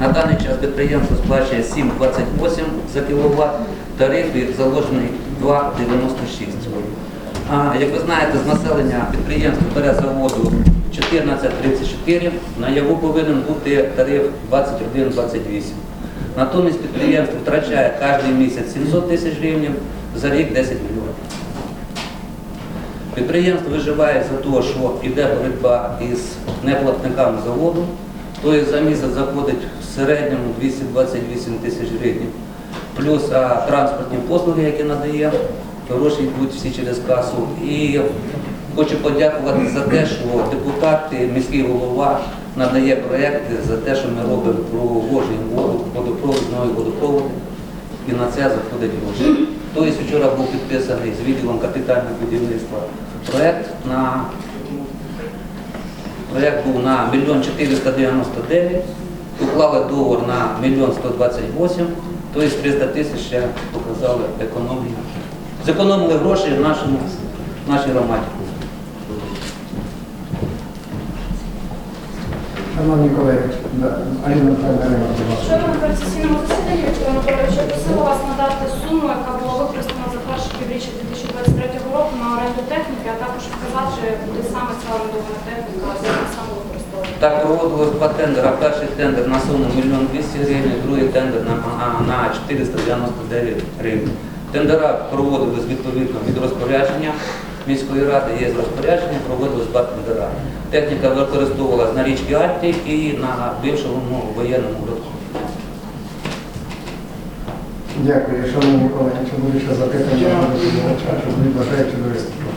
На даний час підприємство сплачує 7,28 за кіловат, тариф заложений 2,96. А як ви знаєте, з населення підприємство бере за воду 14,34, на його повинен бути тариф 21,28. Натомість підприємство втрачає кожен місяць 700 тисяч гривень, за рік 10 мільйонів. Підприємство виживає за те, що йде боротьба із неплатниками за воду, тобто за місяць заходить в середньому 228 тисяч гривень, плюс а, транспортні послуги, які надає, гроші йдуть всі через касу. І хочу подякувати за те, що депутати, міський голова надає проекти за те, що ми робимо провожуємо воду, водопровод, новий водопровод, і на це заходять гроші. Тобто вчора був підписаний з відділом капітального будівництва проект на проект був на 1 499, уклали договор на 1 128, тобто 300 тисяч ще показали економію. Зекономили гроші в нашому, в нашій громаді. Шановні колеги, Аліна Федорова, будь ласка. На професійному засіданні Віктор Анатолійович я просила вас надати суму, яка була використана за перше півріччя 2023 року на оренду техніки, а також вказати, куди саме ця орендована техніка. Так проводилось два тендери. Перший тендер на суму 1 200 гривень, другий тендер на, а, на 499 гривень. Тендера проводились відповідно від розпорядження міської ради, є розпорядження, проводились два тендера. Техніка використовувалась на річці Альті і на бившому воєнному городку. Дякую, шановні колеги. Чи будуть ще запитання чи бажаючи до виступу?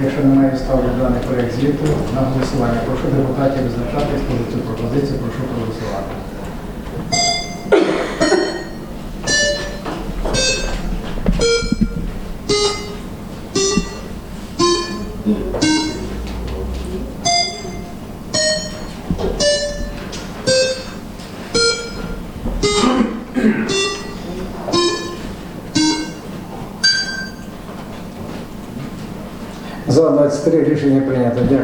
Якщо немає, ставлю даний проект звіту на голосування. Прошу депутатів визначатись цю пропозицію, прошу проголосувати. За 23 рішення прийнято. Дякую.